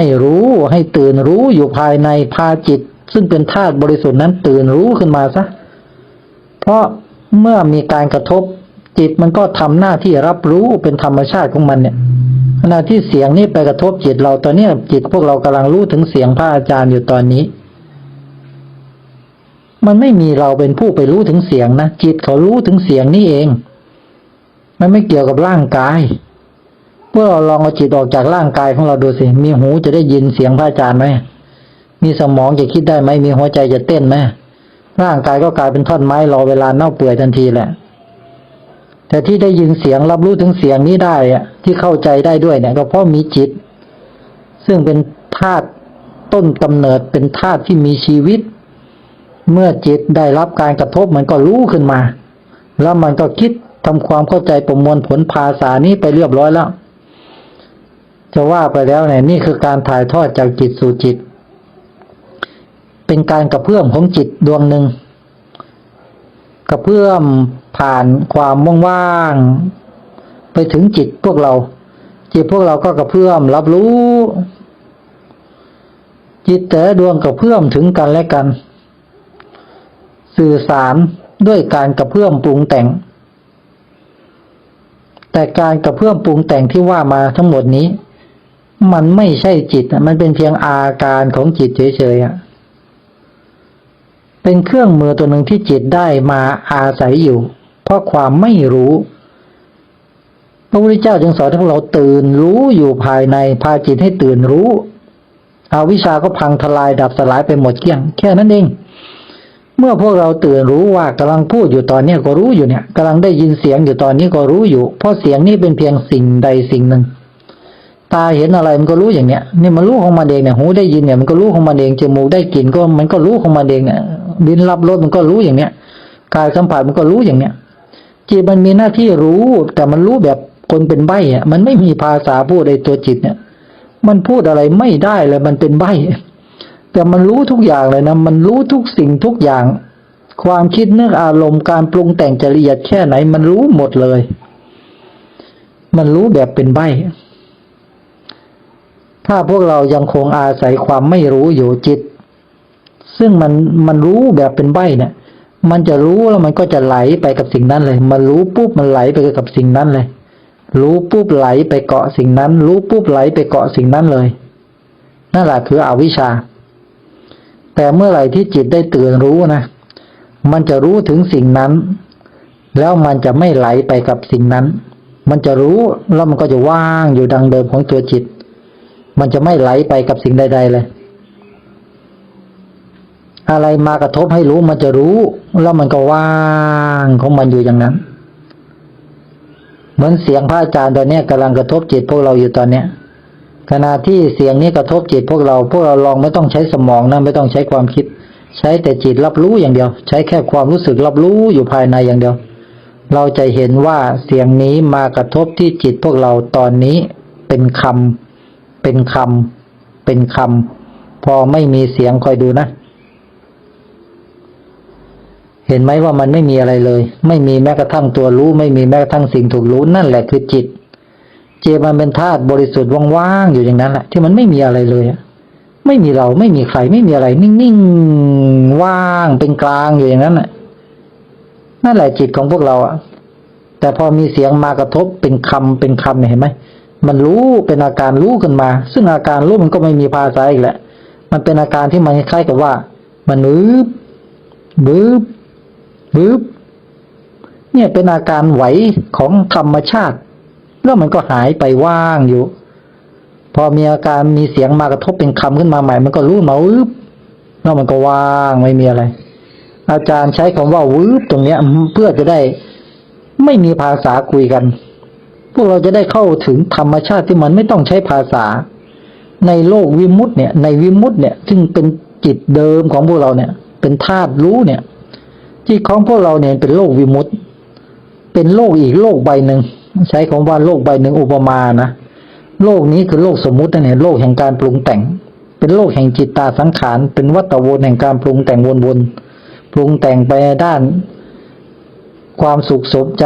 ให้รู้ให้ตื่นรู้อยู่ภายในพาจิต ซึ่งเป็นธาตุบริสุทธิ์นั้นตื่นรู้ขึ้นมาซะ เพราะเมื่อมีการกระทบจิตมันก็ทำหน้าที่รับรู้เป็นธรรมชาติของมันเนี่ยขณะที่เสียงนี้ไปกระทบจิตเราตอนนี้จิตพวกเรากำลังรู้ถึงเสียงพระอาจารย์อยู่ตอนนี้ มันไม่มีเราเป็นผู้ไปรู้ถึงเสียงนะจิตเขารู้ถึงเสียงนี่เอง มันไม่เกี่ยวกับร่างกาย พวกเราลองเอาจิตออกจากร่างกายของเราดูสิ มีหูจะได้ยินเสียงพระอาจารย์ไหม มีสมองจะคิดได้ไหม มีหัวใจจะเต้นไหม ร่างกายก็กลายเป็นท่อนไม้รอเวลาเน่าเปื่อยทันทีแหละ แต่ที่ได้ยินเสียงรับรู้ถึงเสียงนี้ได้อะที่เข้าใจได้ด้วยเนี่ย ก็เพราะมีจิต ซึ่งเป็นธาตุต้นกำเนิดเป็นธาตุที่มีชีวิต เมื่อจิตได้รับการกระทบมันก็รู้ขึ้นมา แล้วมันก็คิดทำความเข้าใจประมวลผลภาษานี้ไปเรียบร้อยแล้ว จะว่าไปแล้วเนี่ยนี่คือการถ่ายทอดจากจิตสู่จิต เป็นการกระเพื่อมของจิตดวงหนึ่งกระเพื่อมผ่านความว่างๆไปถึงจิตพวกเรา จิตพวกเราก็กระเพื่อมรับรู้ จิตแต่ดวงกระเพื่อมถึงกันและกัน สื่อสารด้วยการกระเพื่อมปรุงแต่ง แต่การกระเพื่อมปรุงแต่งที่ว่ามาทั้งหมดนี้ มันไม่ใช่จิตอะมันเป็นเพียงอาการของจิตเฉยๆอะเป็นเครื่องมือตัวหนึ่งที่จิตได้มาอาศัยอยู่ เพราะความไม่รู้พระพุทธเจ้าจึงสอนให้พวกเราตื่นรู้อยู่ภายในพาจิตให้ตื่นรู้อาวิชาก็พังทลายดับสลายไปหมดเกลี้ยงแค่นั้นเอง เมื่อพวกเราตื่นรู้ว่ากำลังพูดอยู่ตอนนี้ก็รู้อยู่เนี่ยกำลังได้ยินเสียงอยู่ตอนนี้ก็รู้อยู่ เพราะเสียงนี้เป็นเพียงสิ่งใดสิ่งหนึ่ง ตาเห็นอะไรมันก็รู้อย่างเนี้ยนี่มันรู้ของมันเองเนี่ยหูได้ยินเนี่ยมันก็รู้ของมันเองจมูกได้กลิ่นก็มันก็รู้ของมันเองเนี่ยลิ้นรับรสมันก็รู้อย่างเนี้ยกายสัมผัสมันก็รู้อย่างเนี้ยจิตมันมีหน้าที่รู้ แต่มันรู้แบบคนเป็นใบ้อะมันไม่มีภาษาพูดในตัวจิตเนี่ย มันพูดอะไรไม่ได้เลยมันเป็นใบ้แต่มันรู้ทุกอย่างเลยนะมันรู้ทุกสิ่งทุกอย่าง ความคิดนึกอารมณ์การปรุงแต่งจะละเอียดแค่ไหน มันรู้หมดเลย มันรู้แบบเป็นใบ้ ถ้าพวกเรายังคงอาศัยความไม่รู้อยู่จิต ซึ่งมันมันรู้แบบเป็นใบเนี่ย มันจะรู้แล้วมันก็จะไหลไปกับสิ่งนั้นเลย มันรู้ปุ๊บมันไหลไปกับสิ่งนั้นเลย รู้ปุ๊บไหลไปเกาะสิ่งนั้น รู้ปุ๊บไหลไปเกาะสิ่งนั้นเลย นั่นแหละคืออวิชชา แต่เมื่อไหร่ที่จิตได้ตื่นรู้นะ มันจะรู้ถึงสิ่งนั้น แล้วมันจะไม่ไหลไปกับสิ่งนั้น มันจะรู้แล้วมันก็จะว่างอยู่ดังเดิมของตัวจิต มันจะไม่ไหลไปกับสิ่งใด ๆ เลย อะไรมากระทบให้รู้มันจะรู้ แล้วมันก็ว่างของมันอยู่อย่างนั้น เหมือนเสียงพระอาจารย์ตอนนี้กำลังกระทบจิตพวกเราอยู่ตอนเนี้ยขณะที่เสียงนี้กระทบจิตพวกเรา พวกเราลองไม่ต้องใช้สมองนะไม่ต้องใช้ความคิด ใช้แต่จิตรับรู้อย่างเดียว ใช้แค่ความรู้สึกรับรู้อยู่ภายในอย่างเดียว เราจะเห็นว่าเสียงนี้มากระทบที่จิตพวกเราตอนนี้เป็นคำ เป็นคำเป็นคำพอไม่มีเสียงคอยดูนะ เห็นไหมว่ามันไม่มีอะไรเลย ไม่มีแม้กระทั่งตัวรู้ ไม่มีแม้กระทั่งสิ่งถูกรู้นั่นแหละคือจิต เจมันเป็นธาตุบริสุทธิ์ว่างๆอยู่อย่างนั้นแหละที่มันไม่มีอะไรเลยไม่มีเราไม่มีใครไม่มีอะไร นิ่งๆว่างเป็นกลางอยู่อย่างนั้นแหละนั่นแหละจิตของพวกเราอะแต่พอมีเสียงมากระทบเป็นคำเป็นคำเนี่ยเห็นไหม มันรู้เป็นอาการรู้ขึ้นมา ซึ่งอาการรู้มันก็ไม่มีภาษาอีกแหละ มันเป็นอาการที่มันคล้ายกับว่า มันบึบบึบบึบเนี่ยเป็นอาการไหวของธรรมชาติ แล้วมันก็หายไปว่างอยู่ พอมีอาการมีเสียงมากระทบเป็นคำขึ้นมาใหม่ มันก็รู้มาอึบแล้วมันก็ว่างไม่มีอะไร อาจารย์ใช้คำว่าวืบตรงเนี้ยเพื่อจะได้ไม่มีภาษาคุยกัน พวกเราจะได้เข้าถึงธรรมชาติที่มันไม่ต้องใช้ภาษา ในโลกวิมุตติเนี่ย ในวิมุตติเนี่ย ซึ่งเป็นจิตเดิมของพวกเราเนี่ย เป็นธาตุรู้เนี่ย จิตของพวกเราเนี่ยเป็นโลกวิมุตติเป็นโลกอีกโลกใบหนึ่งใช้คำว่าโลกใบหนึ่งอุปมานะโลกนี้คือโลกสมมุตินะเนี่ยโลกแห่งการปรุงแต่ง เป็นโลกแห่งจิตตาสังขาร เป็นวัฏวนแห่งการปรุงแต่งวนๆปรุงแต่งไปด้าน ความสุขสมใจ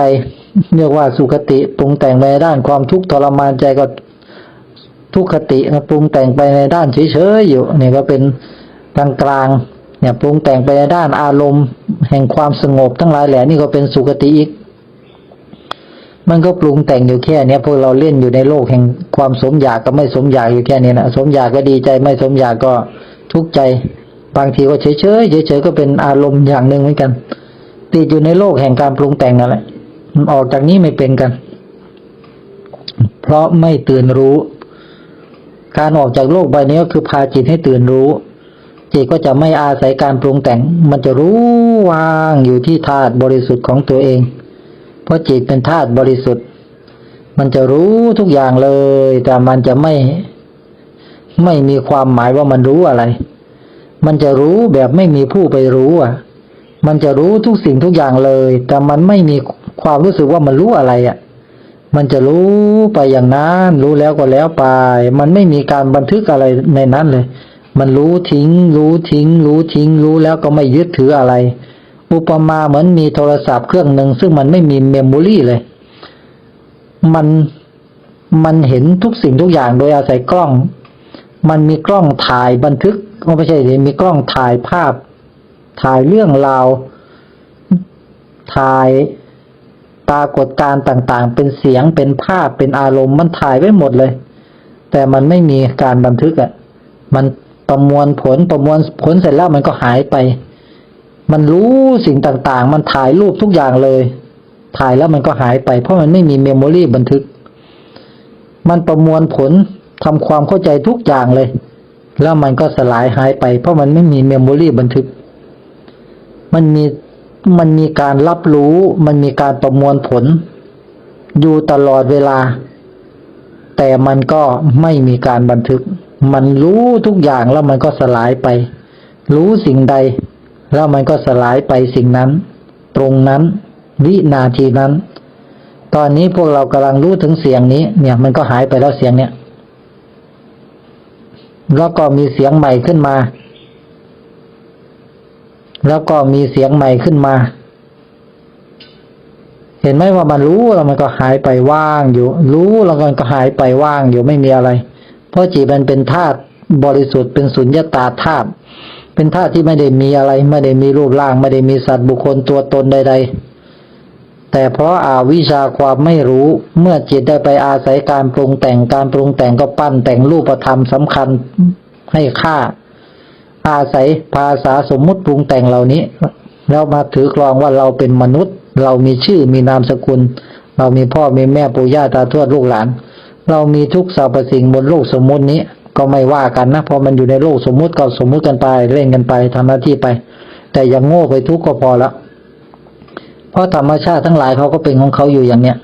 เรียกว่าสุขติปรุงแต่งไปด้านความทุกข์ทรมานใจก็ทุกขติปรุงแต่งไปในด้านเฉยๆอยู่นี่ก็เป็นกลางกลางเนี่ยปรุงแต่งไปในด้านอารมณ์ แห่งความสงบทั้งหลายแหล่นี่ก็เป็นสุขติอีก มันก็ปรุงแต่งอยู่แค่เนี้ยพวกเราเล่นอยู่ในโลกแห่งความสมอยากกับไม่สมอยากอยู่แค่นี้นะสมอยากก็ดีใจไม่สมอยากก็ทุกข์ใจ บางทีก็เฉยๆเฉยๆก็เป็นอารมณ์อย่างหนึ่งเหมือนกันติดอยู่ในโลกแห่งการปรุงแต่งนั่นแหละ ออกจากนี้ไม่เป็นกัน เพราะไม่ตื่นรู้ การออกจากโลกใบนี้ก็คือพาจิตให้ตื่นรู้ จิตก็จะไม่อาศัยการปรุงแต่ง มันจะรู้วางอยู่ที่ธาตุบริสุทธิ์ของตัวเอง เพราะจิตเป็นธาตุบริสุทธิ์ มันจะรู้ทุกอย่างเลย แต่มันจะไม่ ไม่มีความหมายว่ามันรู้อะไร มันจะรู้แบบไม่มีผู้ไปรู้อะมันจะรู้ทุกสิ่งทุกอย่างเลย แต่มันไม่มี ความรู้สึกว่ามันรู้อะไรอะ มันจะรู้ไปอย่างนั้น รู้แล้วก็แล้วไป มันไม่มีการบันทึกอะไรในนั้นเลย มันรู้ทิ้ง รู้ทิ้ง รู้ทิ้ง รู้แล้วก็ไม่ยึดถืออะไร อุปมาเหมือนมีโทรศัพท์เครื่องหนึ่งซึ่งมันไม่มีเมมโมรี่เลย มันมันเห็นทุกสิ่งทุกอย่างโดยอาศัยกล้อง มันมีกล้องถ่ายบันทึกไม่ใช่สิมีกล้องถ่ายภาพ ถ่ายเรื่องราว ถ่าย ปรากฏการต่างๆ เป็นเสียงเป็นภาพเป็นอารมณ์มันถ่ายไว้หมดเลย แต่มันไม่มีการบันทึกอะ่ะ มันประมวลผลประมวลผลเสร็จแล้วมันก็หายไป มันรู้สิ่งต่างๆ มันถ่ายรูปทุกอย่างเลย ถ่ายแล้วมันก็หายไป เพราะมันไม่มีเมมโมรีบันทึก มันประมวลผลทำความเข้าใจทุกอย่างเลย แล้วมันก็สลายหายไป เพราะมันไม่มีเมมโมรีบันทึก มันมี มันมีการรับรู้ มันมีการประมวลผล อยู่ตลอดเวลา แต่มันก็ไม่มีการบันทึก มันรู้ทุกอย่างแล้วมันก็สลายไป รู้สิ่งใด แล้วมันก็สลายไปสิ่งนั้น ตรงนั้น วินาทีนั้น ตอนนี้พวกเรากำลังรู้ถึงเสียงนี้ เนี่ยมันก็หายไปแล้วเสียงเนี่ยแล้วก็มีเสียงใหม่ขึ้นมา แล้วก็มีเสียงใหม่ขึ้นมา เห็นไหมว่ามันรู้แล้วมันก็หายไปว่างอยู่ รู้แล้วมันก็หายไปว่างอยู่ไม่มีอะไร เพราะจิตมันเป็นธาตุบริสุทธิ์เป็นสุญญตาธาตุเป็นธาตุที่ไม่ได้มีอะไร ไม่ได้มีรูปร่าง ไม่ได้มีสัตว์บุคคลตัวตนใด ๆ แต่เพราะอาวิชชาความไม่รู้เมื่อจิตได้ไปอาศัยการปรุงแต่งการปรุงแต่งก็ปั้นแต่งรูปธรรมสำคัญให้ค่า อาศัยภาษาสมมุติปรุงแต่งเหล่านี้แล้วมาถือกรองว่าเราเป็นมนุษย์ เรามีชื่อมีนามสกุล เรามีพ่อมีแม่ปู่ย่าตาทวดลูกหลาน เรามีทุกสรรพสิ่งบนโลกสมมุตินี้ก็ไม่ว่ากันนะเพราะมันอยู่ในโลกสมมุติก็สมมุติกันไปเล่นกันไปทำหน้าที่ไป แต่อย่างโง่ไปทุกข์ก็พอละเพราะธรรมชาติทั้งหลายเขาก็เป็นของเขาอยู่อย่างเนี้ย